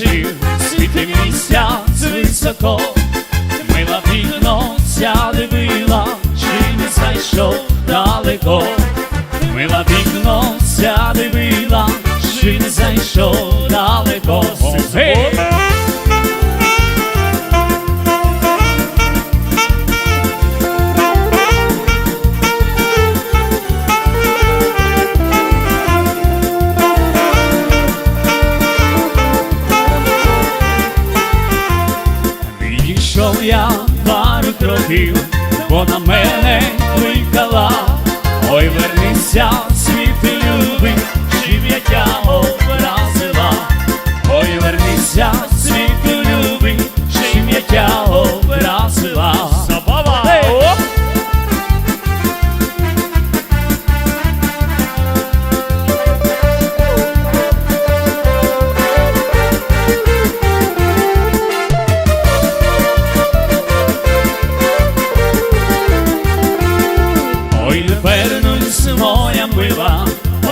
вечір, світи місяць високо, мила вікно ця дивила, чи не зайшов далеко, мила вікно ся дивила, чи не зайшов далеко. Гей! Відійшов я пару кроків, бо на мене кликала, ой, вернися, світи любий,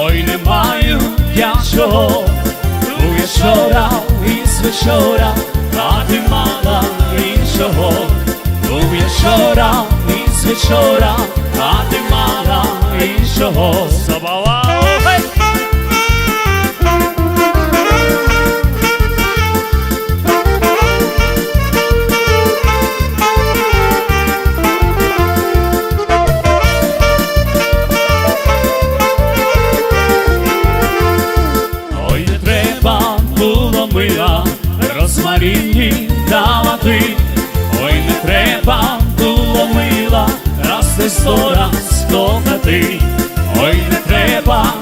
ой, не маю я чого, ту я вчора із вечора, а ти мала іншого, ту я вчора із вечора, а ти мала іншого. Забава! Сто раз кохати, ой, не треба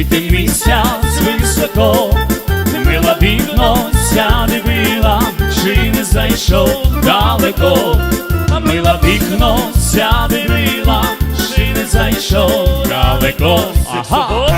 світив місяць високо, мила вікно ся дивила, чи не зайшов далеко, мила вікно ся дивила, чи не зайшов далеко. Ага.